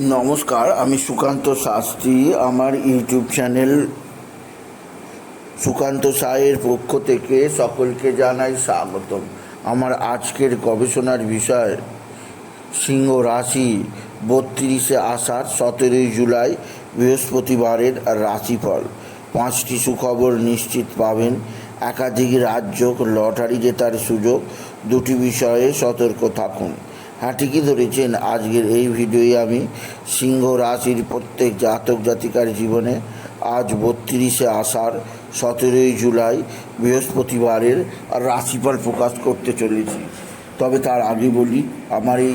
নমস্কার, আমি সুকান্ত শাস্ত্রী। আমার ইউটিউব চ্যানেল সুকান্ত সায়ের পক্ষ থেকে সকলকে জানাই স্বাগতম। আমার আজকের গবেষণার বিষয়, সিংহ রাশি, বত্রিশে আষাঢ়, সতেরোই জুলাই, বৃহস্পতিবারের রাশিফল। পাঁচটি সুখবর নিশ্চিত পাবেন। একাধিক রাজ্য লটারি জেতার সুযোগ। দুটি বিষয়ে সতর্ক থাকুন। হ্যাঁ ঠিকই ধরেছেন। আজকের এই ভিডিওয়ে আমি সিংহ রাশির প্রত্যেক জাতক জাতিকার জীবনে আজ বত্রিশে আষাঢ়, সতেরোই জুলাই বৃহস্পতিবারের রাশিফল প্রকাশ করতে চলেছি। তবে তার আগে বলি, আমার এই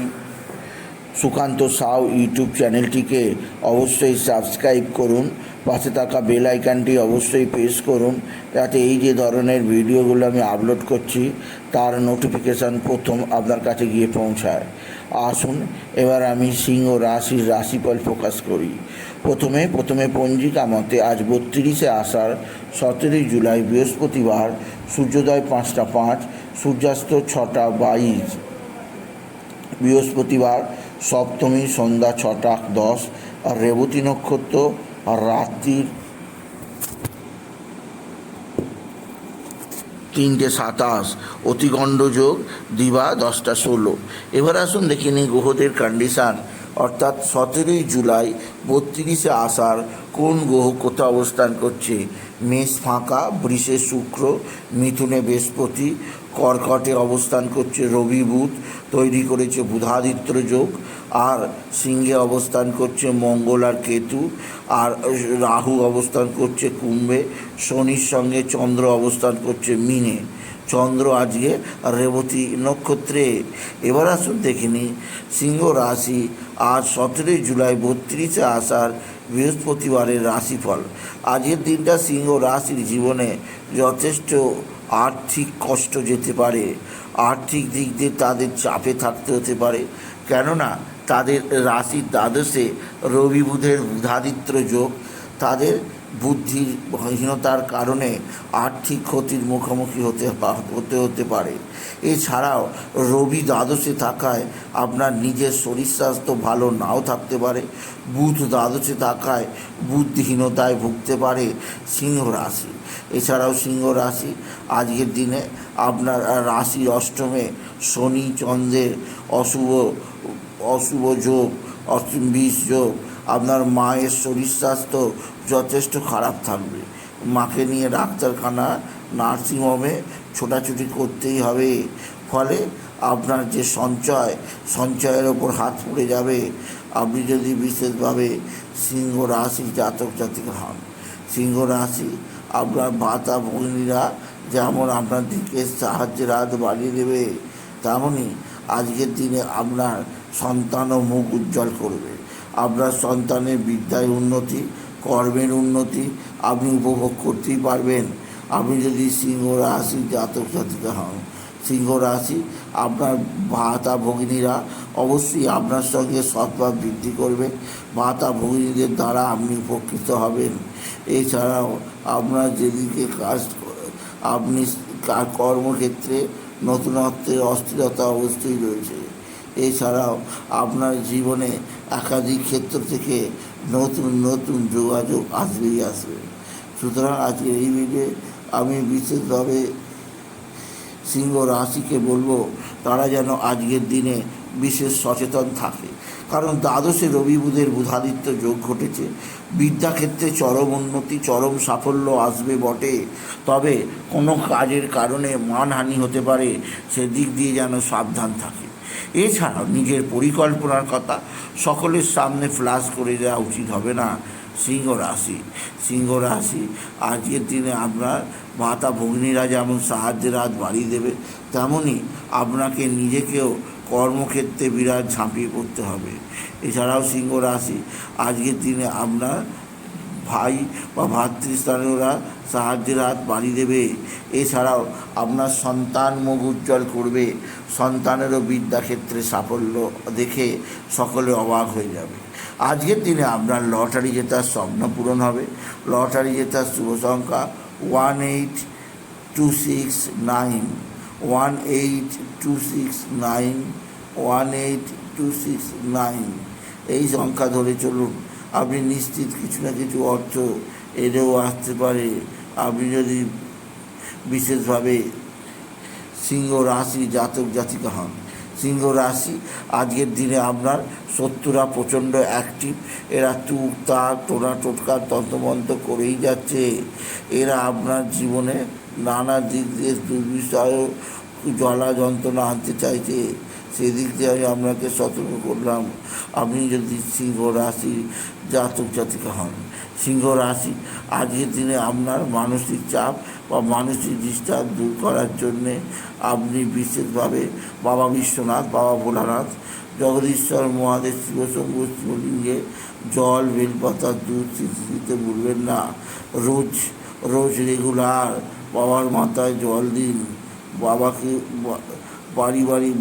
সুকান্ত সাউ ইউটিউব চ্যানেলটিকে অবশ্যই সাবস্ক্রাইব করুন। পাশে থাকা বেল আইকনটি অবশ্যই প্রেস করুন। যাতে এই যে ধরনের ভিডিওগুলো আমি আপলোড করছি, তার নোটিফিকেশান প্রথম আপনার কাছে গিয়ে পৌঁছায়। আসুন, এবার আমি সিংহ রাশির রাশিফল প্রকাশ করি। প্রথমে প্রথমে পঞ্জিকা মতে আজ বত্রিশে আসার সতেরোই জুলাই বৃহস্পতিবার, সূর্যোদয় পাঁচটা পাঁচ, সূর্যাস্ত ছটা বাইশ। বৃহস্পতিবার সপ্তমী সন্ধ্যা ছটা, দশ, আর রেবতী নক্ষত্র, আর রাত্রির তিনটে সাতাশ। অতিগণ্ড যোগ দিবা দশটা ষোলো। এবার আসুন দেখে নিই গ্রহদের কন্ডিশান অর্থাৎ সতেরোই জুলাই, বত্রিশে আষাঢ়, কোন গ্রহ কোথাও অবস্থান করছে? মেষ ফাঁকা, বৃষে শুক্র, মিথুনে বৃহস্পতি কর্কটে অবস্থান করছে রবি বুধ, তৈরি করেছে বুধাদিত্য যোগ, আর সিংহে অবস্থান করছে মঙ্গল আর কেতু, আর রাহু অবস্থান করছে কুম্ভে, শনির সঙ্গে চন্দ্র অবস্থান করছে মিনে। চন্দ্র আজকে রেবতী নক্ষত্রে। এবার আসুন দেখিনি সিংহ রাশি আজ সতেরোই জুলাই বত্রিশে আসার বৃহস্পতিবারের রাশিফল। আজকের দিনটা সিংহ রাশির জীবনে যথেষ্ট আর্থিক কষ্ট যেতে পারে, আর্থিক দিক দিয়ে তাদের চাপে থাকতে হতে পারে। কেননা, তাদের রাশির দ্বাদশে রবি বুধের বুধাদিত্য যোগ। তাদের বুদ্ধির হীনতার কারণে আর্থিক ক্ষতির মুখোমুখি হতে হতে হতে পারে। এছাড়াও, রবি দ্বাদশে থাকায় আপনার নিজের শরীর স্বাস্থ্য ভালো নাও থাকতে পারে। বুধ দ্বাদশে থাকায় বুদ্ধিহীনতায় ভুগতে পারে সিংহ রাশি। এছাড়াও সিংহ রাশি। আজকের দিনে আপনার রাশির অষ্টমে শনি চন্দ্রের অশুভ অশুভ যোগ বিষ যোগ। আপনার মায়ের শরীর স্বাস্থ্য যথেষ্ট খারাপ থাকবে। মাকে নিয়ে ডাক্তারখানা, নার্সিংহোমে ছোটাছুটি করতেই হবে। ফলে আপনার যে সঞ্চয়, সঞ্চয়ের ওপর হাত পড়ে যাবে। আপনি যদি বিশেষভাবে সিংহ রাশি জাতক জাতিক হন, সিংহ রাশি আপনার ভাতা ভগ্নীরা যেমন আপনার দিকে সাহায্যের হাত বাড়িয়ে দেবে তেমনই আজকের দিনে আপনার সন্তানও মুখ উজ্জ্বল করবে। আপনার সন্তানের বিদ্যায় উন্নতি, কর্মের উন্নতি আপনি উপভোগ করতেই পারবেন। আপনি যদি সিংহ রাশি জাতক জাতিকা হন, সিংহ রাশি আপনার ভাতা ভগিনীরা অবশ্যই আপনার সঙ্গে সদ্ভাব বৃদ্ধি করবে মাতা ভগিনীদের দ্বারা আপনি উপকৃত হবেন। এছাড়াও আপনার যেদিকে কাজ আপনি কর্মক্ষেত্রে নতুনত্বের অস্থিরতা অবশ্যই রয়েছে। এছাড়াও আপনার জীবনে একাধিক ক্ষেত্র থেকে নতুন নতুন যোগাযোগ আসবেই আসবে। সুতরাং আজকের এই ভিডিও আমি বিশেষভাবে সিংহ রাশিকে বলব, তারা যেন আজকের দিনে বিশেষ সচেতন থাকে। কারণ দ্বাদশে রবি বুধের বুধাদিত্য যোগ ঘটেছে। বিদ্যাক্ষেত্রে চরম উন্নতি, চরম সাফল্য আসবে বটে। তবে কোনো কাজের কারণে মানহানি হতে পারে, সেদিক দিয়ে যেন সাবধান থাকে। এছাড়াও নিজের পরিকল্পনার কথা সকলের সামনে ফ্লাশ করে দেওয়া উচিত হবে না। সিংহ রাশি। সিংহ রাশি, আজকের দিনে আপনার ভাতা ভগ্নীরা যেমন সাহায্যের হাত বাড়িয়ে দেবে তেমনই আপনাকে নিজেকেও কর্মক্ষেত্রে বিরাট ঝাঁপিয়ে পড়তে হবে। এছাড়াও সিংহ রাশি, আজকের দিনে আপনার ভাই বা ভাতৃস্থানীয়রা সাহায্যের হাত বাড়িয়ে দেবে। এছাড়াও আপনার সন্তান মুখ উজ্জ্বল করবে। সন্তানেরও বিদ্যাক্ষেত্রে সাফল্য দেখে সকলে অবাক হয়ে যাবে। আজকের দিনে আপনার লটারি জেতার স্বপ্ন পূরণ হবে। লটারি জেতার শুভ সংখ্যা one eight two six nine. One eight two six nine one eight two six nine এই সংখ্যা ধরে চলুন। আপনি নিশ্চিত কিছু না কিছু অর্থ এলেও আসতে পারে। আপনি যদি বিশেষভাবে সিংহ, রাশি, জাতক, জাতিকা হন সিংহ রাশি। আজকের দিনে আপনার শত্রুরা প্রচণ্ড অ্যাক্টিভ এরা তুক তাক টোনা, টোটকা, তন্ত্রমন্ত্র করেই যাচ্ছে। এরা আপনার জীবনে নানা দিক দিয়ে দুর্বিষয়, জ্বালা যন্ত্রণা আনতে চাইছে। সেদিক দিয়ে আমি আপনাকে সতর্ক করলাম। আপনি যদি সিংহ রাশি জাতক জাতিকা হন, সিংহ রাশি, আজকের দিনে আপনার মানসিক চাপ বা মানসিক ডিস্টার্ব দূর করার জন্যে আপনি বিশেষভাবে বাবা বিশ্বনাথ, বাবা ভোলানাথ, জগদীশ্বর মহাদেব শিবশম্ভু শিবলিঙ্গে জল, বেলপাতা, দুধ দিতে ভুলবেন না। রোজ রোজ রেগুলার বাবার মাথায় জল দিন। বাবাকে বাড়ি বাড়ি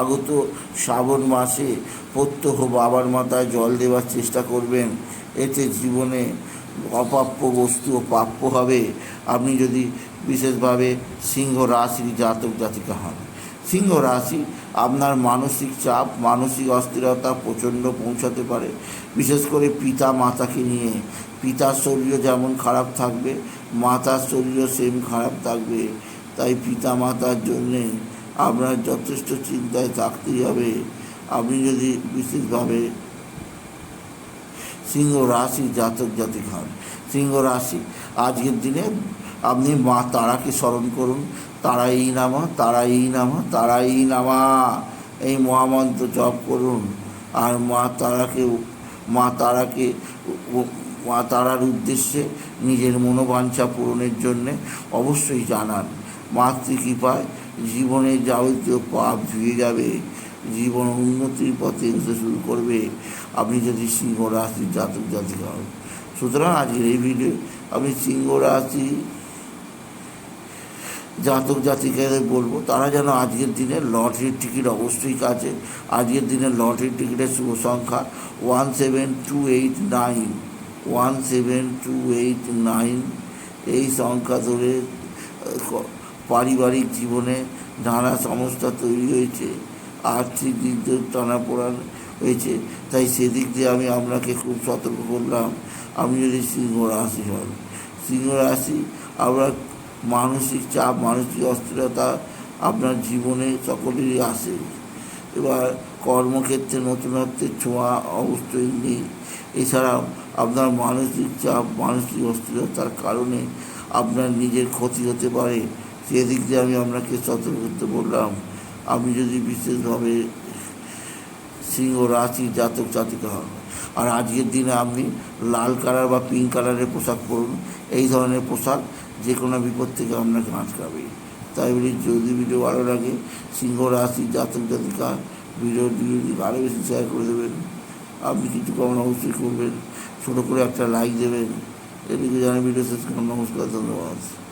আগত শ্রাবণ মাসে প্রত্যহ বাবার মাথায় জল দেওয়ার চেষ্টা করবেন। এতে জীবনে অপ্রাপ্য বস্তু ও প্রাপ্য হবে। আপনি যদি বিশেষভাবে সিংহ রাশির জাতক জাতিকা হন। সিংহ রাশি আপনার মানসিক চাপ, মানসিক অস্থিরতা প্রচণ্ড পৌঁছাতে পারে। বিশেষ করে পিতা মাতাকে নিয়ে। পিতার শরীরও যেমন খারাপ থাকবে, মাতার শরীরও সেম খারাপ থাকবে। তাই পিতা মাতার জন্যে আপনার যথেষ্ট চিন্তায় থাকতেই হবে। আপনি যদি বিশেষভাবে সিংহ রাশি জাতক জাতিক হন সিংহ রাশি আজকের দিনে আপনি মা তারাকে স্মরণ করুন। তারাই নামা তারাই নামা তারাই নামা। এই মহামন্ত্র জপ করুন। আর মা তারাকে মা তারাকে মা তারার উদ্দেশ্যে নিজের মনোবাঞ্ছা পূরণের জন্যে অবশ্যই জানান। মাতৃকৃপায় জীবনের যাবতীয় পাপ ধুয়ে যাবে। জীবন উন্নতির পথে এগোতে শুরু করবে। আপনি যদি সিংহ রাশির জাতক জাতিকা হন। সুতরাং আজকের এই ভিডিও আমি সিংহ রাশি জাতক জাতিকাদের বলব, তারা যেন আজকের দিনে লটারির টিকিট অবশ্যই কাছে। আজকের দিনে লটারির টিকিটের শুভ সংখ্যা one seven two eight nine, one seven two eight nine. এই সংখ্যা ধরে পারিবারিক জীবনে নানা সমস্যা তৈরি হয়েছে। আর্থিক দিক দিয়ে টানাপোড়ান হয়েছে। তাই সেদিক দিয়ে আমি আপনাকে খুব সতর্ক করলাম। আপনি যদি সিংহ রাশি হন সিংহ রাশি আপনার মানসিক চাপ, মানসিক অস্থিরতা আপনার জীবনে সকলেরই আসে। এবার কর্মক্ষেত্রে নতুনত্বের ছোঁয়া অবশ্যই নেই। এছাড়াও আপনার মানসিক চাপ, মানসিক অস্থিরতার কারণে আপনার নিজের ক্ষতি হতে পারে। সেদিক দিয়ে আমি আপনাকে সতর্ক করতে বললাম। আপনি যদি বিশেষভাবে সিংহ, রাশি, জাতক, জাতিকা হন আর আজকের দিনে আপনি লাল কালার বা পিঙ্ক কালারের পোশাক পরুন। এই ধরনের পোশাক যে কোনো বিপদ থেকে আপনাকে আটকাবে। তাই বলি, যদি ভিডিও ভালো লাগে, সিংহ, রাশি, জাতক, জাতিকা, ভিডিও যদি আরও বেশি শেয়ার করে দেবেন, আপনি কিছু কমন অবশ্যই করবেন। ছোটো করে একটা লাইক দেবেন। এদিকে জানাই, ভিডিও শেষ করুন। নমস্কার, ধন্যবাদ।